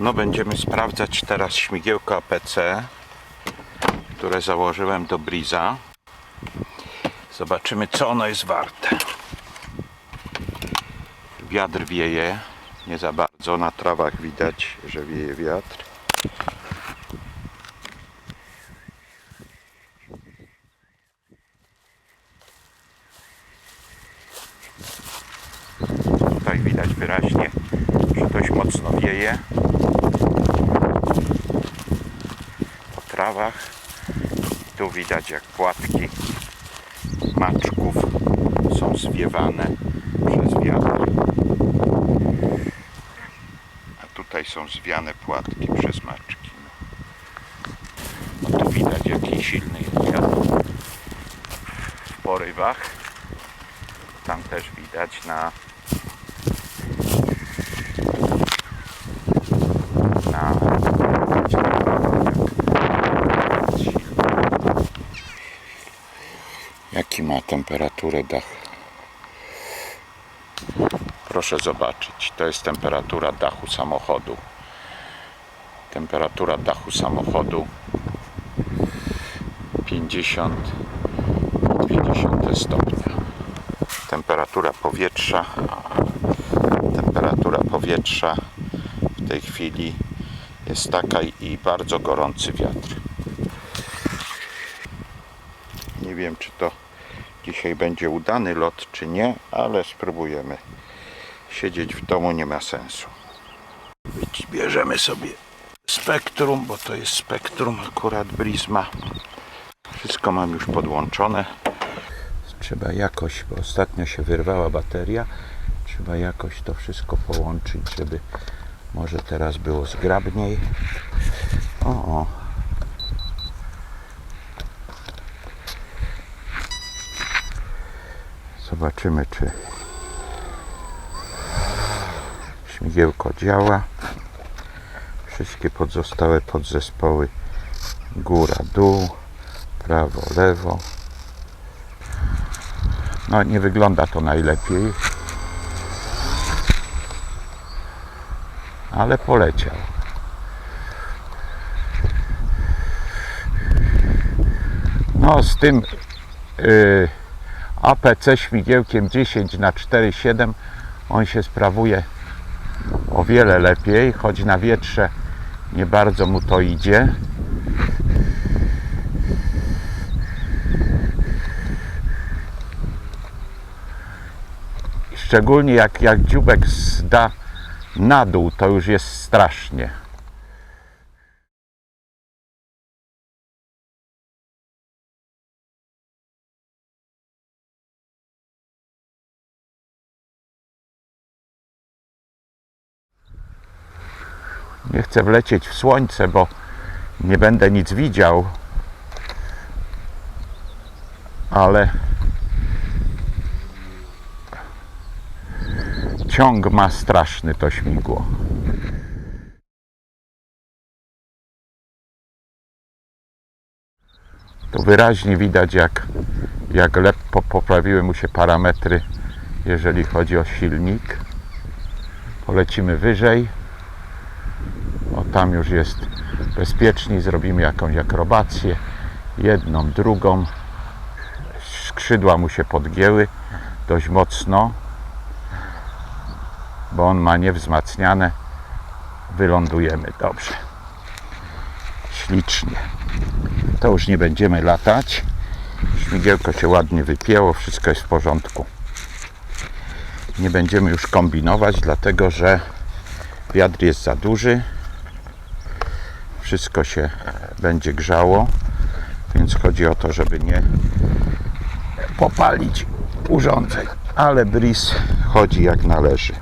No będziemy sprawdzać teraz śmigiełko APC, które założyłem do Briza. Zobaczymy co ono jest warte. Wiatr wieje, nie za bardzo, na trawach widać, że wieje wiatr. Tutaj widać wyraźnie, że dość mocno wieje. Tu widać jak płatki maczków są zwiewane przez wiatr. A tutaj są zwiane płatki przez maczki. No tu widać jaki silny jest wiatr w porywach. Tam też widać na Jaki ma temperaturę dach? Proszę zobaczyć, to jest temperatura dachu samochodu. Temperatura dachu samochodu 50 20 stopnia. Temperatura powietrza temperatura powietrza w tej chwili jest taka i bardzo gorący wiatr. Nie wiem, czy to dzisiaj będzie udany lot, czy nie, ale spróbujemy. Siedzieć w domu nie ma sensu. Bierzemy sobie spektrum, bo to jest spektrum akurat Brisma. Wszystko mam już podłączone. Trzeba jakoś, bo ostatnio się wyrwała bateria. Trzeba jakoś to wszystko połączyć, żeby może teraz było zgrabniej. O. Zobaczymy, czy śmigiełko działa. Wszystkie pozostałe podzespoły góra, dół, prawo, lewo. No nie wygląda to najlepiej. Ale poleciał. No z tym y, APC śmigiełkiem 10 na 4,7 on się sprawuje o wiele lepiej, choć na wietrze nie bardzo mu to idzie. Szczególnie jak, jak dziubek zda na dół, to już jest strasznie. Nie chcę wlecieć w słońce, bo nie będę nic widział. Ale ciąg ma straszny to śmigło. Tu wyraźnie widać, jak, jak lekko poprawiły mu się parametry, jeżeli chodzi o silnik. Polecimy wyżej. Tam już jest bezpieczniej. Zrobimy jakąś akrobację. Jedną, drugą. Skrzydła mu się podgięły dość mocno bo on ma niewzmacniane. Wylądujemy dobrze. Ślicznie. To już nie będziemy latać. Śmigiełko się ładnie wypięło, wszystko jest w porządku. Nie będziemy już kombinować, dlatego że wiatr jest za duży. Wszystko się będzie grzało, więc chodzi o to, żeby nie popalić urządzeń. Ale bris chodzi jak należy.